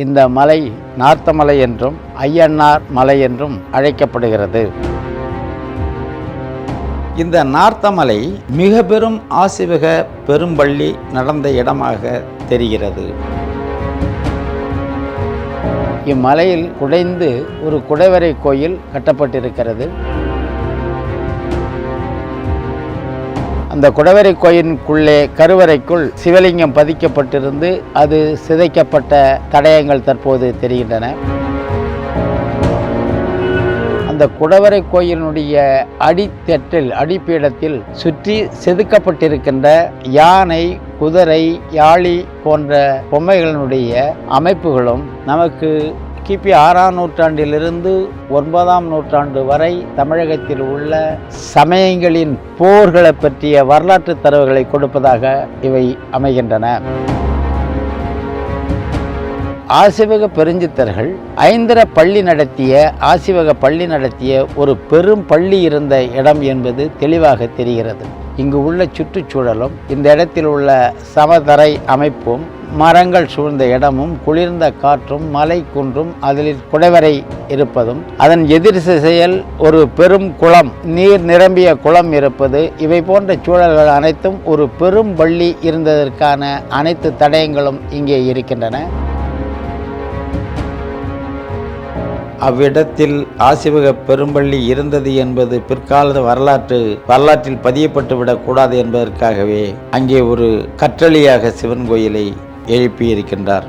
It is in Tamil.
இந்த மலை நார்த்தமலை என்றும் ஐயன்னார் மலை என்றும் அழைக்கப்படுகிறது. இந்த நார்த்தமலை மிக பெரும் ஆசிவக பெரும்பள்ளி நடந்த இடமாக தெரிகிறது. இம்மலையில் குடைந்து ஒரு குடைவரை கோயில் கட்டப்பட்டிருக்கிறது. அந்த குடவரை கோயிலுக்குள்ளே கருவறைக்குள் சிவலிங்கம் பதிக்கப்பட்டிருந்து அது சிதைக்கப்பட்ட தடயங்கள் தற்போது தெரிகின்றன. அந்த குடவரை கோயிலினுடைய அடித்தட்டில் அடிப்பீடத்தில் சுற்றி செதுக்கப்பட்டிருக்கின்ற யானை குதிரை யாழி போன்ற பொம்மைகளினுடைய அமைப்புகளும் நமக்கு கிபி ஆறாம் நூற்றாண்டிலிருந்து ஒன்பதாம் நூற்றாண்டு வரை தமிழகத்தில் உள்ள சமயங்களின் போர்களை பற்றிய வரலாற்று தரவுகளை கொடுப்பதாக இவை அமைகின்றன. ஆசிவக பெருஞ்சித்தர்கள் ஐந்திர பள்ளி நடத்திய ஆசிவக பள்ளி நடத்திய ஒரு பெரும் பள்ளி இருந்த இடம் என்பது தெளிவாக தெரிகிறது. இங்கு உள்ள சுற்றுச்சூழலும் இந்த இடத்தில் உள்ள சமதரை அமைப்பும் மரங்கள் சூழ்ந்த இடமும் குளிர்ந்த காற்றும் மலை குன்றும் அதில் குடைவரை இருப்பதும் அதன் எதிர் திசையில் ஒரு பெரும் குளம் நீர் நிரம்பிய குளம் இருப்பது இவை போன்ற சூழல்கள் அனைத்தும் ஒரு பெரும் பள்ளி இருந்ததற்கான அனைத்து தடயங்களும் இங்கே இருக்கின்றன. அவ்விடத்தில் ஆசிவக பெரும்பள்ளி இருந்தது என்பது பிற்கால வரலாற்று வரலாற்றில் பதியப்பட்டு விடக்கூடாது என்பதற்காகவே அங்கே ஒரு கற்றளியாக சிவன் கோயிலை எழுப்பியிருக்கின்றார்.